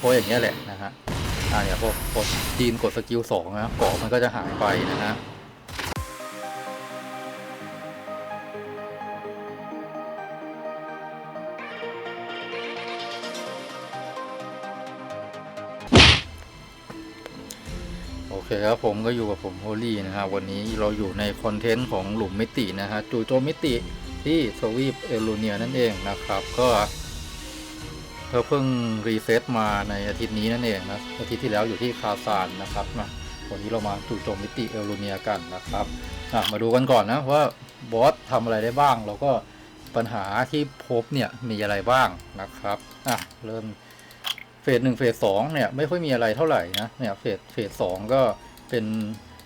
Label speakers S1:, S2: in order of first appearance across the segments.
S1: เพราะอย่างเงี้ยแหละนะฮะอ่าเนี่ยพอกดจีนกดสกิลสองนะเกาะมันก็จะหายไปนะฮะโอเคครับผมก็อยู่กับผมโฮลี่นะฮะวันนี้เราอยู่ในคอนเทนต์ของหลุมมิตินะฮะจู่โจมมิติที่สวีปเอลูเนียนั่นเองนะครับ ก็ เราเพิ่งรีเซ็ตมาในอาทิตย์นี้นั่นเองนะอาทิตย์ที่แล้วอยู่ที่คาซานนะครับมาวันนี้เรามาจู่โจมมิติเอลูเนียกันนะครับอะมาดูกันก่อนนะว่าบอสทำอะไรได้บ้าง แล้วก็ปัญหาที่พบเนี่ยมีอะไรบ้างนะครับอะเริ่มเฟสหนึ่งเฟสสองเนี่ยไม่ค่อยมีอะไรเท่าไหร่นะเนี่ยเฟสเฟสสองก็เป็น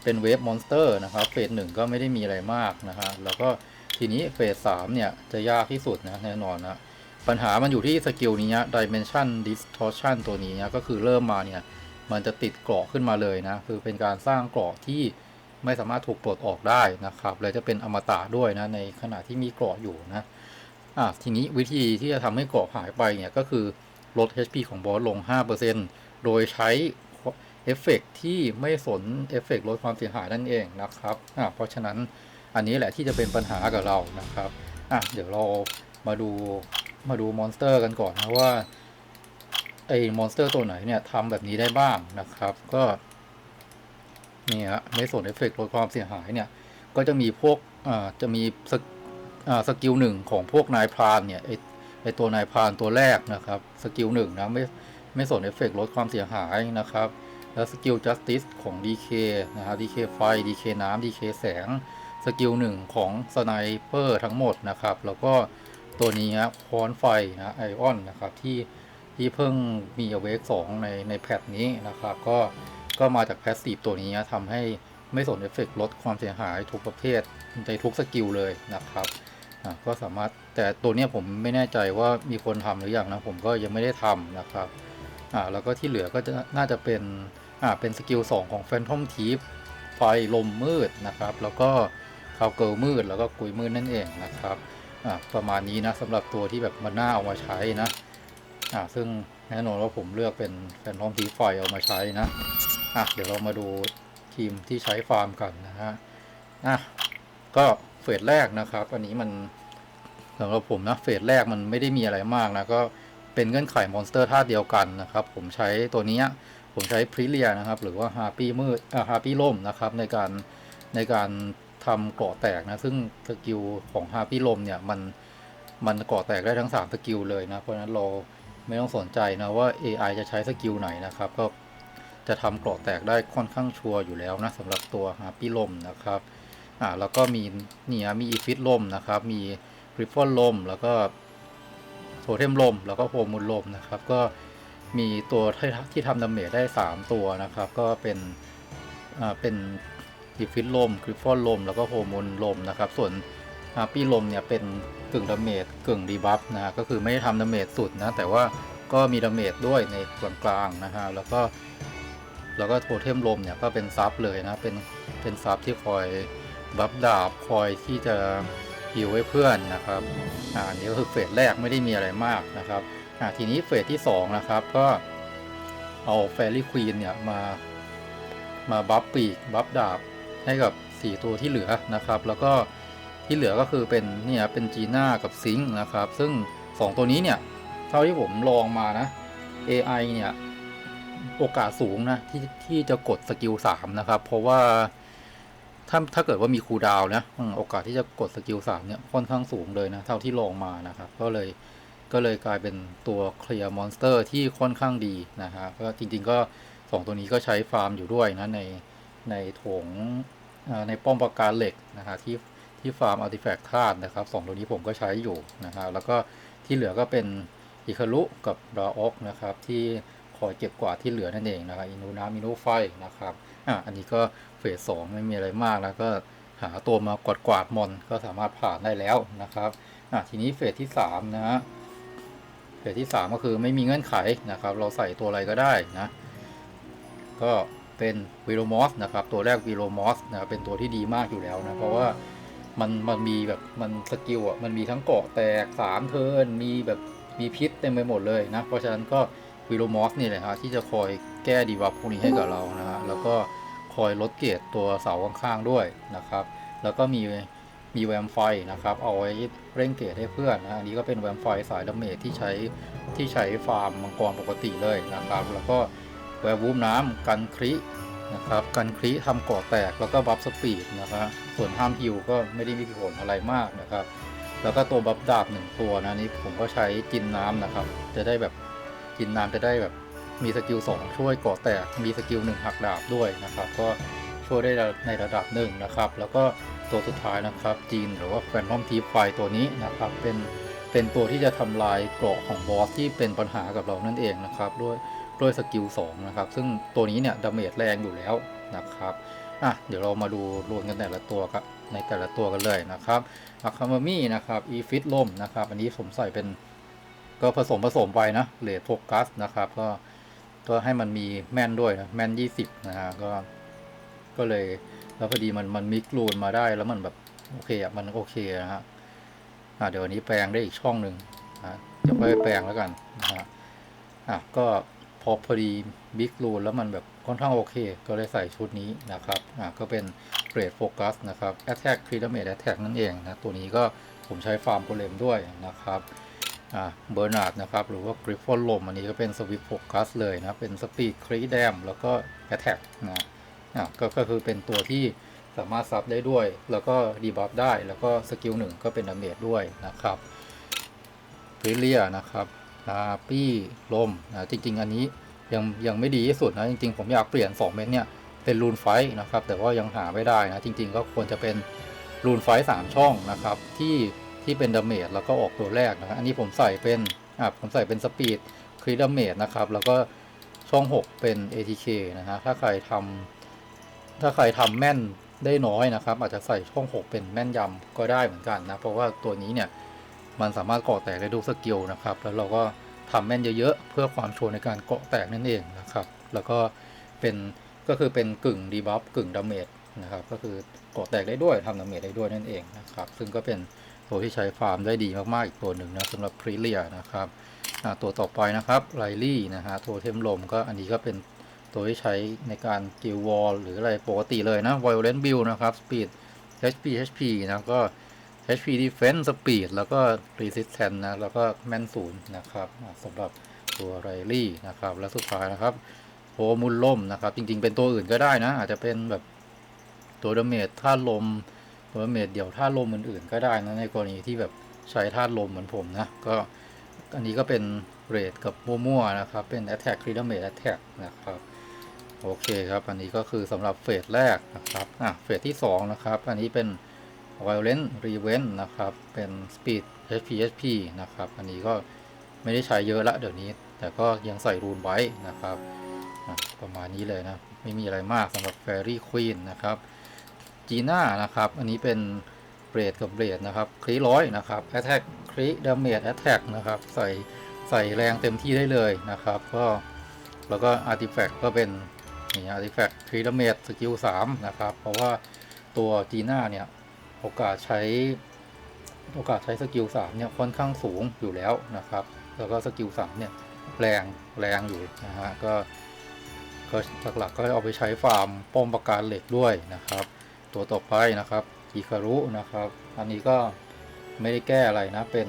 S1: เป็นเวฟมอนสเตอร์นะครับเฟสหนึ่งก็ไม่ได้มีอะไรมากนะฮะแล้วก็ทีนี้เฟสสามเนี่ยจะยากที่สุดนะแน่นอนนะ ปัญหามันอยู่ที่สกิลนี้นะ Dimension Distortion ตัวนี้นะก็คือเริ่มมาเนี่ย มันจะติดเกราะขึ้นมาเลยนะ คือเป็นการสร้างเกราะที่ไม่สามารถถูกปลดออกได้นะครับและจะเป็นอมตะด้วยนะ ในขณะที่มีเกราะอยู่นะอะทีนี้วิธีที่จะทำให้เกราะหายไปเนี่ย ก็คือลด HP ของบอสลง 5%โดยใช้เอฟเฟกต์ที่ไม่สนเอฟเฟกต์ลดความเสียหายนั่นเองนะครับอะเพราะฉะนั้นอันนี้แหละที่จะเป็นปัญหากับเรานะครับอะเดี๋ยวเรามาดู มาดูมอนสเตอร์กันก่อนนะว่าไอ้มอนสเตอร์ตัวไหนเนี่ยทำแบบนี้ได้บ้างนะครับ ก็นี่ฮะไม่สนเอฟเฟกต์ลดความเสียหายเนี่ย ก็จะมีพวกอ่าจะมีสกอ่าสกิลหนึ่งของพวกนายพรานเนี่ยไอไอตัวนายพรานตัวแรกนะครับสกิลหนึ่งนะไม่ไม่สนเอฟเฟกต์ลดความเสียหายนะครับ แล้วสกิล justice ของ DK นะฮะ DK ไฟ DK น้ำ DK แสงสกิลหนึ่งของสไนเปอร์ทั้งหมดนะครับ แล้วก็ ตัวนี้นะคอนไฟนะไอออนนะครับที่ที่เพิ่งมีอเวกสองในในแพทนี้นะครับก็ก็มาจากแพสซีฟตัวนี้นะทำให้ไม่สนเอฟเฟกลดความเสียหายทุกประเภทในทุกสกิลเลยนะครับอะก็สามารถแต่ตัวเนี้ยผมไม่แน่ใจว่ามีคนทำหรือยังนะผมก็ยังไม่ได้ทำนะครับอ่าแล้วก็ที่เหลือก็จะน่าจะเป็นอ่าเป็นสกิล2ของ Phantom Thief ไฟลมมืดนะครับ แล้วก็คาวเกิลมืดแล้วก็กุยมืดนั่นเองนะครับ ประมาณนี้นะสำหรับตัวที่แบบมันน่าเอามาใช้นะอ่าซึ่งแน่นอนว่าผมเลือกเป็น Phantom Thief ไฟเอามาใช้นะอะเดี๋ยวเรามาดูทีมที่ใช้ฟาร์มกันนะฮะอะก็เฟสแรกนะครับ อันนี้มันสำหรับผมนะเฟสแรกมันไม่ได้มีอะไรมากนะก็เป็นเงื่อนไขมอนสเตอร์ท่าเดียวกันนะครับ ผมใช้ตัวนี้ผมใช้พริเลียนะครับ หรือว่าฮาปี้มืดอ่าฮาปี้ล่มนะครับในการในการ ทำเกราะแตกนะ ซึ่งสกิลของฮาปี้ลมเนี่ยมันมันเกราะแตกได้ทั้ง 3 สกิลเลยนะ เพราะฉะนั้นเราไม่ต้องสนใจนะว่า AI จะใช้สกิลไหนนะครับ ก็จะทำเกราะแตกได้ค่อนข้างชัวร์อยู่แล้วนะสำหรับตัวฮาปี้ลมนะครับอ่าแล้วก็มีนี่ฮะมีอีฟิตลมนะครับ มีกริฟฟอนลมแล้วก็โทเทมลม แล้วก็โฮมูลลมนะครับ ก็มีตัวที่ที่ทำดาเมจได้ 3 ตัวนะครับ ก็เป็นอ่าเป็น อีฟิตลมกริฟฟอนลม แล้วก็โฮมูลลมนะครับ ส่วนฮาปี้ลมเนี่ยเป็นกึ่งดาเมจกึ่งดีบัฟนะก็คือไม่ได้ทำดาเมจสุดนะ แต่ว่าก็มีดาเมจด้วยในส่วนกลางนะฮะแล้วก็แล้วก็โทเทมลมเนี่ยก็เป็นซับเลยนะเป็นเป็นซับที่คอยบัฟดาบคอยที่จะฮิวให้เพื่อนนะครับอ่านนี้ก็คือเฟสแรกไม่ได้มีอะไรมากนะครับอ่าทีนี้เฟสที่2นะครับก็เอาแฟรี่ควีนเนี่ยมามาบัฟปีกบัฟดาบ ให้กับ 4 ตัวที่เหลือนะครับ แล้วก็ที่เหลือก็คือเป็นเนี่ยเป็นจีน่ากับซิงค์นะครับ ซึ่ง 2 ตัวนี้เนี่ยเท่าที่ผมลองมานะ AI เนี่ยโอกาสสูงนะที่ที่จะกดสกิล3นะครับ เพราะว่าถ้าถ้าเกิดว่ามีคูดาวนะโอกาสที่จะกดสกิลสามเนี่ยค่อนข้างสูงเลยนะ เท่าที่ลองมานะครับ ก็เลยก็เลยกลายเป็นตัวเคลียร์มอนสเตอร์ที่ค่อนข้างดีนะฮะก็จริงๆก็สองตัวนี้ก็ใช้ฟาร์มอยู่ด้วยนะในในโถง ในป้อมปราการเหล็กนะฮะที่ที่ฟาร์มอาร์ติแฟกต์ธาตุนะครับสองตัวนี้ผมก็ใช้อยู่นะฮะแล้วก็ที่เหลือก็เป็นอิคารุกับราออกนะครับที่คอยเก็บกวาดที่เหลือนั่นเองนะครับอินูนามินูไฟนะครับอะอันนี้ก็เฟสสองไม่มีอะไรมากแล้วก็หาตัวมากวาดกวาดมอนก็สามารถผ่านได้แล้วนะครับอะทีนี้เฟสที่สามนะฮะเฟสที่สามก็คือไม่มีเงื่อนไขนะครับ เราใส่ตัวอะไรก็ได้นะ ก็ เป็นวิโรมอสนะครับตัวแรกวิโรมอสนะครับเป็นตัวที่ดีมากอยู่แล้วนะเพราะว่ามันมันมีแบบมันสกิลอะมันมีทั้งเกาะแตกสามเทิร์นมีแบบมีพิษเต็มไปหมดเลยนะเพราะฉะนั้นก็วิโลมอสนี่แหละฮะที่จะคอยแก้ดีบัฟพวกนี้ให้กับเรานะฮะแล้วก็คอยลดเกรดตัวเสาข้างๆด้วยนะครับ แล้วก็มีมีแวมไฟนะครับเอาไว้เร่งเกรดให้เพื่อนนะอันนี้ก็เป็นแวมไฟสายดาเมจที่ใช้ที่ใช้ฟาร์มมังกรปกติเลยนะครับ แล้วก็ แวร์วูฟน้ำกันครินะครับกันคริทำก่อแตกแล้วก็บัฟสปีดนะครับส่วนห้ามฮิวก็ไม่ได้มีผลอะไรมากนะครับ แล้วก็ตัวบัฟดาบหนึ่งตัวนะนี่ผมก็ใช้กินน้ำนะครับ จะได้แบบกินน้ำจะได้แบบมีสกิล2ช่วยก่อแตกมีสกิลหนึ่งหักดาบด้วยนะครับ ก็ช่วยได้ในระดับหนึ่งนะครับ แล้วก็ตัวสุดท้ายนะครับจีนหรือว่าแฟนทอมทีไฟตัวนี้นะครับเป็นเป็นตัวที่จะทำลายเกราะของบอสที่เป็นปัญหากับเรานั่นเองนะครับ ด้วย ด้วยสกิล2นะครับ ซึ่งตัวนี้เนี่ยดาเมจแรงอยู่แล้วนะครับอะเดี๋ยวเรามาดูรวมกันแต่ละตัวกันในแต่ละตัวกันเลยนะครับอะคามามี่นะครับอีฟิตล่มนะครับ อันนี้ผมใส่เป็นก็ผสมผสมไปนะเลดโฟกัสนะครับ ก็ก็ให้มันมีแม่นด้วยนะแม่น 20 นะฮะก็ก็เลยแล้วพอดีมันมันมิกรูนมาได้แล้วมันแบบโอเคอะมันโอเคนะฮะอะเดี๋ยววันนี้แปลงได้อีกช่องหนึ่งนะเดี๋ยวค่อยแปลงแล้วกันนะฮะอะก็ พอพอดีบิ๊กรูนแล้วมันแบบค่อนข้างโอเค ก็เลยใส่ชุดนี้นะครับอะก็เป็นเกรดโฟกัสนะครับ Attack c r i t i c a Attack นั่นเองนะ ตัวนี้ก็ผมใช้ฟาร์มโกเลมด้วยนะครับอ่าเบอร์นาร์ดนะครับ หรือว่ากริฟฟอนลมอันนี้ก็เป็นสวิ t โฟกัสเลยนะ เป็นสปีดครีดแดมแล้วก็ Attack นะอ่าก็ก็คือเป็นตัวที่สามารถซับได้ด้วย แล้วก็ดีบัฟได้แล้วก็สกิลหนึ่งก็เป็นดาเมจด้วยนะครับฟริเลียนะครับ ปี้ลมนะจริง ๆ อันนี้ยังยังไม่ดีที่สุดนะจริง ๆ ผมอยากเปลี่ยน 2 เม็ดเนี่ยเป็นรูนไฟนะครับ แต่ว่ายังหาไม่ได้นะจริง ๆ ก็ควรจะเป็นรูนไฟสามช่องนะครับที่ที่เป็นดาเมจแล้วก็ออกตัวแรกนะอันนี้ผมใส่เป็นอ่าผมใส่เป็นสปีดครีดาเมจนะครับแล้วก็ช่อง 6 เป็น ATK นะฮะถ้าใครทำถ้าใครทำแม่นได้น้อยนะครับ อาจจะใส่ช่อง 6 เป็นแม่นยำก็ได้เหมือนกันนะ เพราะว่าตัวนี้เนี่ย มันสามารถเกาะแตกได้ทุกสกิลนะครับ แล้วเราก็ทำแม่นเยอะๆ เพื่อความชัวร์ในการเกาะแตกนั่นเองนะครับ แล้วก็เป็นก็คือเป็นกึ่งดีบัฟกึ่งดาเมจนะครับ ก็คือเกาะแตกได้ด้วยทำดาเมจได้ด้วยนั่นเองนะครับ ซึ่งก็เป็นตัวที่ใช้ฟาร์มได้ดีมากๆอีกตัวหนึ่งนะสำหรับพรีเลียนะครับตัวต่อไปนะครับไลลี่นะฮะโทเทมลมก็อันนี้ก็เป็นตัวที่ใช้ในการกิลวอลหรืออะไรปกติเลยนะ Violent Build นะครับ Speed HP HP นะก็ HP Defense Speed แล้วก็ Resistance นะ แล้วก็แม่นศูนย์นะครับสำหรับตัวไรลี่นะครับ และสุดท้ายนะครับโฮมุลล่มนะครับ จริงๆ เป็นตัวอื่นก็ได้นะ อาจจะเป็นแบบตัวดาเมจธาลมตัวดาเมจเดี่ยวธาลมอื่นๆ ก็ได้นะ ในกรณีที่แบบใช้ธาลมเหมือนผมนะ ก็อันนี้ก็เป็นเรทกับมั่วๆนะครับ เป็น Attack c r i t i c a Attack นะครับโอเคครับ อันนี้ก็คือสำหรับเฟสแรกนะครับอะเฟสที่ 2 นะครับ อันนี้เป็น Violent Revenge นะครับ เป็น Speed HP HP นะครับ อันนี้ก็ไม่ได้ใช้เยอะละเดี๋ยวนี้ แต่ก็ยังใส่รูนไว้นะครับประมาณนี้เลยนะ ไม่มีอะไรมากสำหรับ Fairy Queen นะครับจีน่านะครับ อันนี้เป็นเบรดกับเบรดนะครับคลีร้อยนะครับ Attack คลี Damage Attack นะครับ ใส่ใส่แรงเต็มที่ได้เลยนะครับ ก็แล้วก็ Artifact ก็เป็นนี่ Artifact คลี Damage สกิล3นะครับ เพราะว่าตัวจีน่าเนี่ย โอกาสใช้โอกาสใช้สกิล3เนี่ยค่อนข้างสูงอยู่แล้วนะครับ แล้วก็สกิล3เนี่ยแรงแรงอยู่นะฮะก็ก็หลักๆก็เอาไปใช้ฟาร์มป้อมปราการเหล็กด้วยนะครับ ตัวต่อไปนะครับอิคารุนะครับ อันนี้ก็ไม่ได้แก้อะไรนะ เป็น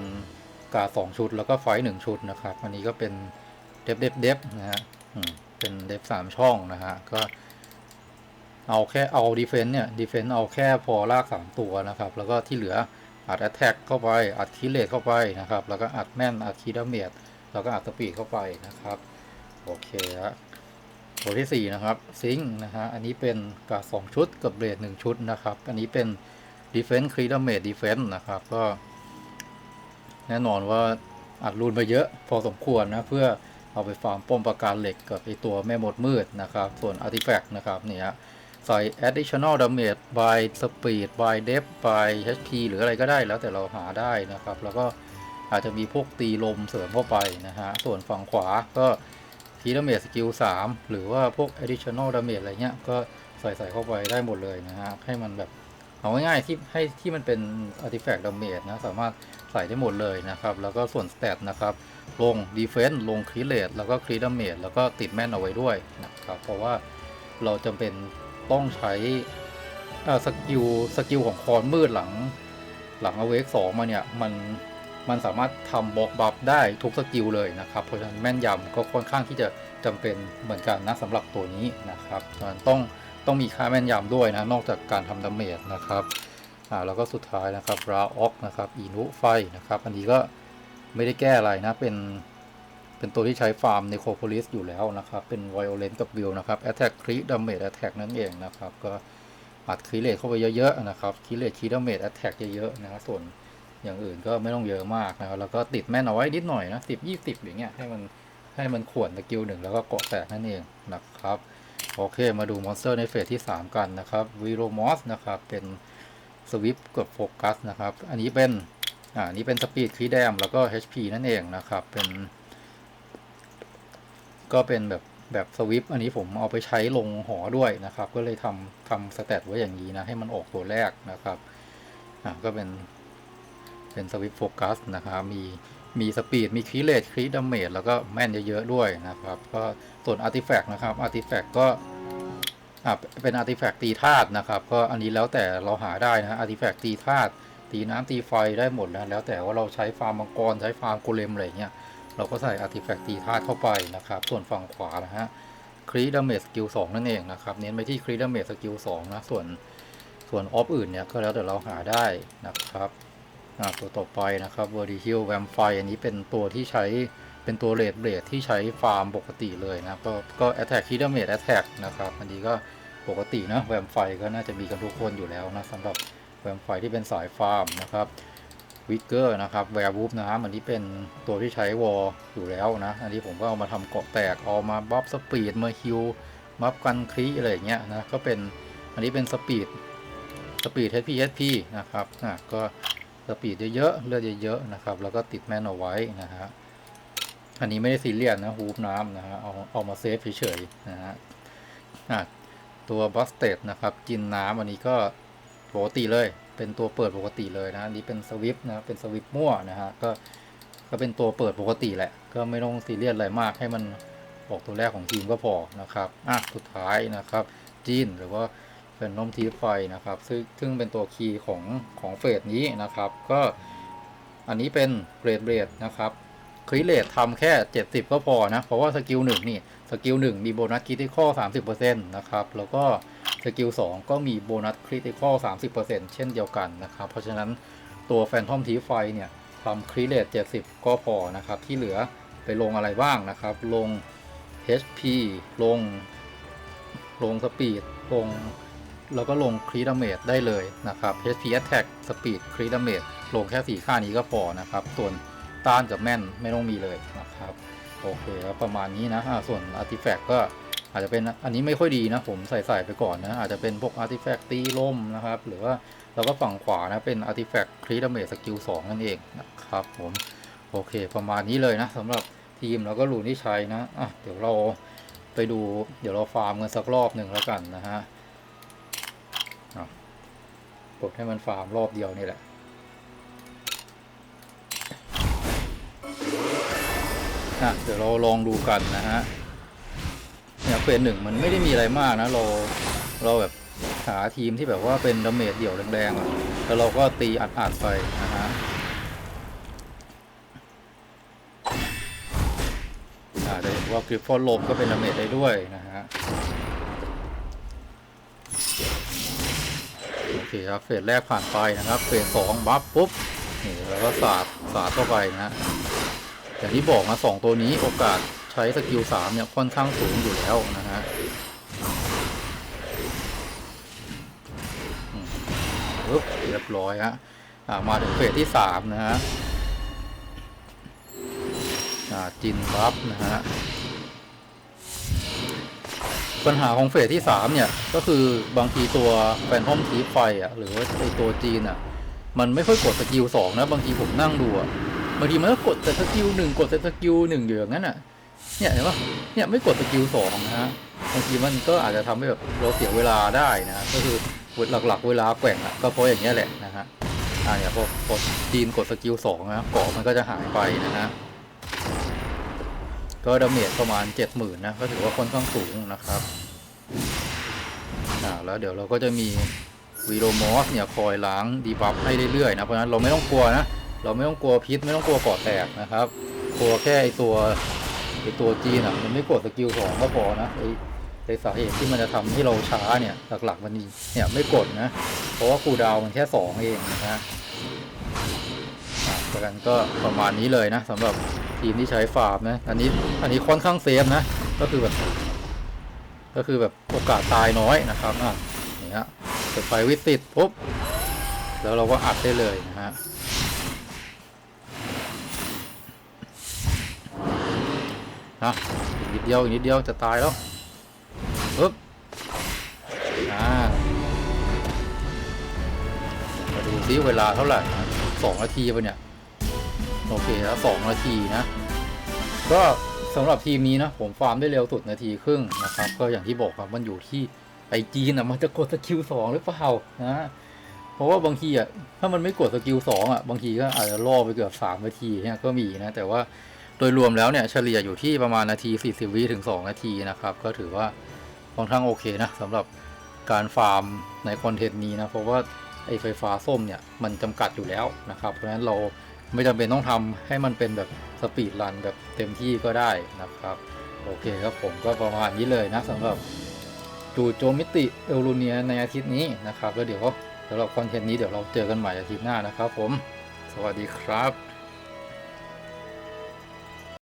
S1: กาสองชุดแล้วก็ไฟหนึ่งชุดนะครับ อันนี้ก็เป็นเดฟเดฟเดฟนะฮะเป็นเดฟสามช่องนะฮะก็ เอาแค่เอาดีเฟนต์เนี่ยดีเฟนต์เอาแค่พอลากสามตัวนะครับ แล้วก็ที่เหลืออัดแอตแทกเข้าไป อัดคิเลตเข้าไปนะครับ แล้วก็อัดแม่น อัดคีดาเมจแล้วก็อัดสปีดเข้าไปนะครับ โอเคฮะตัวที่ 4 นะครับซิงนะฮะ อันนี้เป็นกาสองชุดกับเบรดหนึ่งชุดนะครับ อันนี้เป็นดีเฟนต์คีดาเมจดีเฟนต์นะครับ ก็ แน่นอนว่าอัดรูนไปเยอะพอสมควรนะ เพื่อเอาไปฟาร์มป้อมปราการเหล็กกับไอตัวแม่หมดมืดนะครับ ส่วน Artifact นะครับเนี่ย ใส่ additional damage by speed by depth by HP หรืออะไรก็ได้แล้วแต่เราหาได้นะครับ แล้วก็อาจจะมีพวกตีลมเสริมเข้าไปนะฮะ ส่วนฝั่งขวาก็ทีดาเมจสกิล3หรือว่าพวก additional damage อะไรเงี้ย ก็ใส่ใส่เข้าไปได้หมดเลยนะฮะ ให้มันแบบเอาง่ายๆที่ให้ที่มันเป็น artifact damage นะ สามารถใส่ได้หมดเลยนะครับ แล้วก็ส่วน stat นะครับ ลงดีเฟนส์ลงครีเลตแล้วก็ครีดาเมจแล้วก็ติดแม่นเอาไว้ด้วยนะครับ เพราะว่าเราจำเป็น ต้องใช้สกิลสกิลของคอนมืดหลังหลังอเวกสองมาเนี่ยมันมันสามารถทำบล็อกบัฟได้ทุกสกิลเลยนะครับ เพราะฉะนั้นแม่นยำก็ค่อนข้างที่จะจำเป็นเหมือนกันนะสำหรับตัวนี้นะครับเพราะฉะนั้นต้องต้องมีค่าแม่นยำด้วยนะนอกจากการทำดาเมจนะครับอ่าแล้วก็สุดท้ายนะครับราออกนะครับอีนุไฟนะครับ อันนี้ก็ไม่ได้แก้อะไรนะเป็น เป็นตัวที่ใช้ฟาร์มในโคโพลิสอยู่แล้วนะครับ เป็นไวโอเลนกับวิวนะครับแอตแทกครีดาเมจแอตแทกนั่นเองนะครับ ก็อัดครีเลตเข้าไปเยอะๆนะครับครีเลตครีดาเมจแอตแทกเยอะๆนะครับส่วนอย่างอื่นก็ไม่ต้องเยอะมากนะครับ แล้วก็ติดแม่นเอาไว้นิดหน่อยนะสิบยี่สิบอย่างเงี้ยให้มันให้มันขวนสกิลหนึ่งแล้วก็เกาะแตกนั่นเองนะครับ โอเคมาดูมอนสเตอร์ในเฟสที่ 3 กันนะครับวีโรมอสนะครับ เป็นสวิปกับโฟกัสนะครับ อันนี้เป็น อ่าอันนี้เป็นสปีดคีแดมแล้วก็ HP นั่นเองนะครับ เป็น ก็เป็นแบบแบบสวิปอันนี้ผมเอาไปใช้ลงหอด้วยนะครับ ก็เลยทำทำสแตทไว้อย่างนี้นะ ให้มันออกตัวแรกนะครับอ่าก็เป็นเป็นสวิปโฟกัสนะครับ มีมีสปีดมีครีเลตครีดามเมจแล้วก็แม่นเยอะๆด้วยนะครับ ก็ส่วนอาร์ติแฟกต์นะครับอาร์ติแฟกต์ก็อ่าเป็นอาร์ติแฟกต์ตีธาตุนะครับ ก็อันนี้แล้วแต่เราหาได้นะอาร์ติแฟกต์ตีธาตุตีน้ำตีไฟได้หมดนะแล้วแต่ว่าเราใช้ฟาร์มมังกรใช้ฟาร์มโกเลมอะไรเงี้ย เราก็ใส่อาร์ติแฟกตีธาตุเข้าไปนะครับ ส่วนฝั่งขวานะฮะครีดาเมจสกิลสองนั่นเองนะครับ เน้นไปที่ครีดาเมจสกิลสองนะ ส่วนส่วนออฟอื่นเนี่ยก็แล้วแต่เราหาได้นะครับตัวต่อไปนะครับเวอร์ดิฮิลแวมไฟอันนี้เป็นตัวที่ใช้เป็นตัวเลดเบรดที่ใช้ฟาร์มปกติเลยนะ ก็ก็แอตแทกครีดเมจแอตแทกนะครับ อันนี้ก็ปกตินะแวมไฟก็น่าจะมีกันทุกคนอยู่แล้วนะสำหรับแวมไฟที่เป็นสายฟาร์มนะครับ วิกเกอร์นะครับแวร์วูฟนะครับอันนี้เป็นตัวที่ใช้วอลอยู่แล้วนะ อันนี้ผมก็เอามาทำเกาะแตกเอามาบัฟสปีดมาฮิวบัฟกันคลีอะไรอย่างเงี้ยนะก็เป็นอันนี้เป็นสปีดสปีด HP HP นะครับอะก็สปีดเยอะๆเลือดเยอะๆนะครับแล้วก็ติดแม่นเอาไว้นะฮะอันนี้ไม่ได้ซีเรียสนะฮูปน้ำนะฮะเอาเอามาเซฟเฉยๆนะฮะอะตัวบัสเตดนะครับ กินน้ำอันนี้ก็ปกติเลย เป็นตัวเปิดปกติเลยนะนี้เป็นสวิปนะเป็นสวิปมั่วนะฮะก็ก็เป็นตัวเปิดปกติแหละ ก็ไม่ต้องซีเรียสอะไรมากให้มันออกตัวแรกของทีมก็พอนะครับอะสุดท้ายนะครับจีนหรือว่าเป็นนมทีไฟนะครับซึ่งซึ่งเป็นตัวคีย์ของของเฟสนี้นะครับ ก็อันนี้เป็นเกรดเบรดนะครับครีเลตทำแค่ 70 ก็พอนะ เพราะว่าสกิลหนึ่งนี่ สกิลหนึ่งมีโบนัสคิดที่ข้อ30%นะครับ แล้วก็ สกิล2 ก็มีโบนัสคริติคอล30%เช่นเดียวกันนะครับ เพราะฉะนั้นตัวแฟนทอมทีไฟเนี่ยทำครีเลต70 ก็พอนะครับ ที่เหลือไปลงอะไรบ้างนะครับ ลง HP ลง ลงสปีดลง แล้วก็ลงครีดเมจได้เลยนะครับ HP Attack Speed ครีดเมจลงแค่ 4 ค่านี้ก็พอนะครับ ส่วนต้านกับแม่นไม่ต้องมีเลยนะครับ โอเคครับประมาณนี้นะอ่าส่วน Artifact ก็ อาจจะเป็นอันนี้ไม่ค่อยดีนะ ผมใส่ใส่ไปก่อนนะ อาจจะเป็นพวกอาร์ติแฟกต์ตีล่มนะครับ หรือว่าเราก็ฝั่งขวานะ เป็นอาร์ติแฟกต์ครีดเมจสกิลสองนั่นเองนะครับผม โอเค ประมาณนี้เลยนะสำหรับทีมแล้วก็รูนที่ใช้นะอะเดี๋ยวเราไปดูเดี๋ยวเราฟาร์มกันสักรอบหนึ่งแล้วกันนะฮะอะกดให้มันฟาร์มรอบเดียวนี่แหละอะเดี๋ยวเราลองดูกันนะฮะ เนี่ยเฟสหนึ่งมันไม่ได้มีอะไรมากนะเราเราแบบหาทีมที่แบบว่าเป็นดาเมจเดี่ยวแรงๆอะแล้วเราก็ตีอัดๆไปนะฮะอ่าจะเห็นว่ากริฟฟอนลมก็เป็นดาเมจได้ด้วยนะฮะโอเคครับเฟสแรกผ่านไปนะครับเฟสสองบัฟปุ๊บนี่แล้วก็สาดสาดเข้าไปนะฮะอย่างที่บอกนะสองตัวนี้โอกาส ใช้สกิลสามเนี่ยค่อนข้างสูงอยู่แล้วนะฮะปึ๊บเรียบร้อยฮะมาถึงเฟสที่สามนะฮะจินบัฟนะฮะปัญหาของเฟสที่สามเนี่ย ก็คือบางทีตัวแฟนทอมทีไฟอะหรือว่าไอตัวจีนอะ มันไม่ค่อยกดสกิลสองนะ บางทีผมนั่งดูอะบางทีมันก็กดแต่สกิลหนึ่งกดแต่สกิลหนึ่งอยู่อย่างนั้นอะ เนี่ยเห็นปะเนี่ยไม่กดสกิลสองนะฮะบางทีมันก็อาจจะทำให้แบบเราเสียเวลาได้นะก็คือหลักๆ เวลาแกว่งอะก็เพราะอย่างเงี้ยแหละนะฮะอ่าเนี่ยพอพอจีนกดสกิลสองนะเกาะมันก็จะหายไปนะฮะก็ดาเมจประมาณ70,000นนะก็ถือว่าค่อนข้างสูงนะครับอ่าแล้วเดี๋ยวเราก็จะมีวีโรมอสเนี่ยคอยล้างดีบัฟให้เรื่อยๆนะเพราะฉะนั้นเราไม่ต้องกลัวนะเราไม่ต้องกลัวพิษไม่ต้องกลัวเกาะแตกนะครับกลัวแค่ไอตัว ไอตัวจีนอะมันไม่กดสกิลสองก็พอนะไอไอสาเหตุที่มันจะทำให้เราช้าเนี่ยหลักๆมันนี่เนี่ยไม่กดนะ เพราะว่าคูดาวมันแค่สองเองนะฮะอะประกันก็ประมาณนี้เลยนะสำหรับทีมที่ใช้ฟาร์มนะ อันนี้อันนี้ค่อนข้างเซฟนะ ก็คือแบบ ก็คือแบบโอกาสตายน้อยนะครับอะนี่ฮะเปิดไฟวิติดปุ๊บแล้วเราก็อัดได้เลยนะฮะะอีกนิดเดียวอีกนิดเดียวจะตายแล้วปึ๊บอ่ามาดูซิเวลาเท่าไหร่สองนาทีปะเนี่ยโอเคแล้วสองนาทีนะ ก็สำหรับทีมนี้นะผมฟาร์มได้เร็วสุดนาทีครึ่งนะครับ ก็อย่างที่บอกครับมันอยู่ที่ไอจีนะมันจะกดสกิลสองหรือเปล่านะเพราะว่าบางทีอะถ้ามันไม่กดสกิลสองอะบางทีก็อาจจะล่อไปเกือบสามนาทีเนี่ยก็มีนะ แต่ว่า โดยรวมแล้วเนี่ยเฉลี่ยอยู่ที่ประมาณนาที 40 วิถึง 2 นาทีนะครับ ก็ถือว่าค่อนข้างโอเคนะสำหรับการฟาร์มในคอนเทนต์นี้นะ เพราะว่าไอไฟฟ้าส้มเนี่ยมันจำกัดอยู่แล้วนะครับ เพราะฉะนั้นเราไม่จำเป็นต้องทำให้มันเป็นแบบสปีดรันแบบเต็มที่ก็ได้นะครับ โอเคครับผมก็ประมาณนี้เลยนะสำหรับจูโจมิติเอลลูเนียในอาทิตย์นี้นะครับ แล้วเดี๋ยวสำหรับคอนเทนต์นี้เดี๋ยวเราเจอกันใหม่อาทิตย์หน้านะครับผม สวัสดีครับ